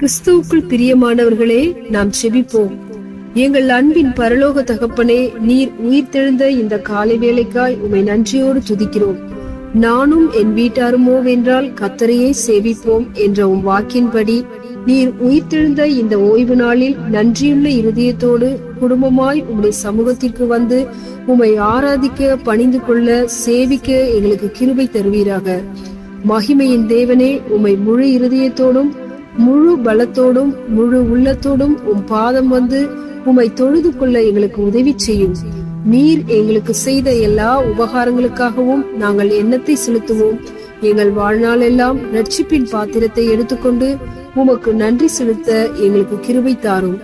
கிறிஸ்துவுக்குள் பிரியமானவர்களே நாம் செபிப்போம். எங்கள் அன்பின் பரலோக தகப்பனே நீர் உயிர்த்தெழுந்த இந்த காலை வேளைக்காய் உமை நன்றியோடு துதிக்கிறோம். நானும் என் வீட்டாருமோ வென்றால் கத்தரையே சேவிப்போம் என்ற உன் வாக்கின்படி நீர் உயிர்த்தெழுந்த இந்த ஓய்வு நாளில் நன்றியுள்ள இருதயத்தோடு குடும்பமாய் உம்முடைய சமூகத்திற்கு வந்து உம்மை ஆராதிக்க பணிந்து கொள்ள சேவிக்க எங்களுக்கு கிருபை தருவீராக. மகிமையின் தேவனே உம்மை முழு இருதயத்தோடும் முழு பலத்தோடும் முழு உள்ளத்தோடும் உம் பாதம் வந்து உம்மை தொழுது கொள்ள எங்களுக்கு உதவி செய்யும். நீர் எங்களுக்கு செய்த எல்லா உபகாரங்களுக்காகவும் நாங்கள் எண்ணத்தை செலுத்துவோம். எங்கள் வாழ்நாள் எல்லாம் ரட்சிப்பின் பாத்திரத்தை எடுத்துக்கொண்டு உமக்கு நன்றி செலுத்த எங்களுக்கு கிருபை தாரும்.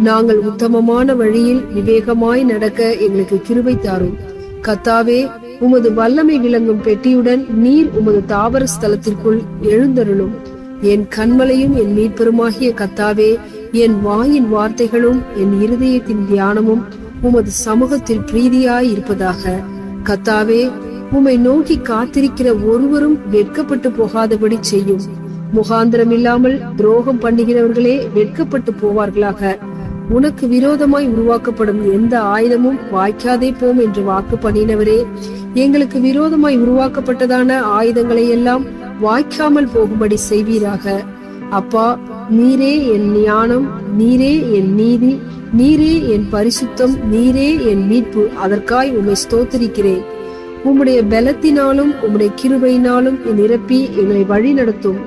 நாங்கள் உத்தமமான வழியில் விவேகமாய் நடக்க எங்களுக்கு கிருபை தாரும். கத்தாவே உமது வல்லமை விளங்கும் பெட்டியுடன் நீர் உமது தாவர ஸ்தலத்திற்குள் எழுந்தருளும். என் கண்மலையும் என் மீட்பெருமாகிய கத்தாவே என் வாயின் வார்த்தைகளும் என் இருதயத்தின் தியானமும் உமது சமூகத்தில் பிரீதியாய் இருப்பதாக கத்தாவே உம்மை நோக்கி காத்திருக்கிற ஒருவரும் வெட்கப்பட்டு போகாதபடி செய்யும். முகாந்திரம் இல்லாமல் துரோகம் பண்ணுகிறவர்களே வெட்கப்பட்டு போவார்களாக. உனக்கு விரோதமாய் உருவாக்கப்படும் எந்த ஆயுதமும் வாய்க்காதே போம் என்று வாக்கு பண்ணினவரே எங்களுக்கு விரோதமாய் உருவாக்கப்பட்டதான ஆயுதங்களை எல்லாம் வாய்க்காமல் போகும்படி செய்வீராக. அப்பா நீரே என் ஞானம் நீரே என் நீதி நீரே என் பரிசுத்தம் நீரே என் மீட்பு. அதற்காய் உம்மை ஸ்தோத்திரிக்கிறேன். உம்முடைய பலத்தினாலும் உம்முடைய கிருபையினாலும் நிரப்பி எங்களை வழி நடத்தும்.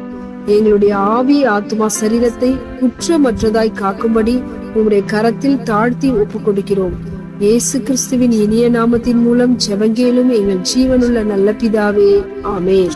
எங்களுடைய ஆவி ஆத்மா சரீரத்தை குற்றமற்றதாய் காக்கும்படி உம்முடைய கரத்தில் தாழ்த்தி ஒப்புக்கொடுக்கிறோம். இயேசு கிறிஸ்துவின் இனிய நாமத்தின் மூலம் செவங்கேலும் எங்கள் ஜீவனுள்ள நல்ல பிதாவே. ஆமேன்.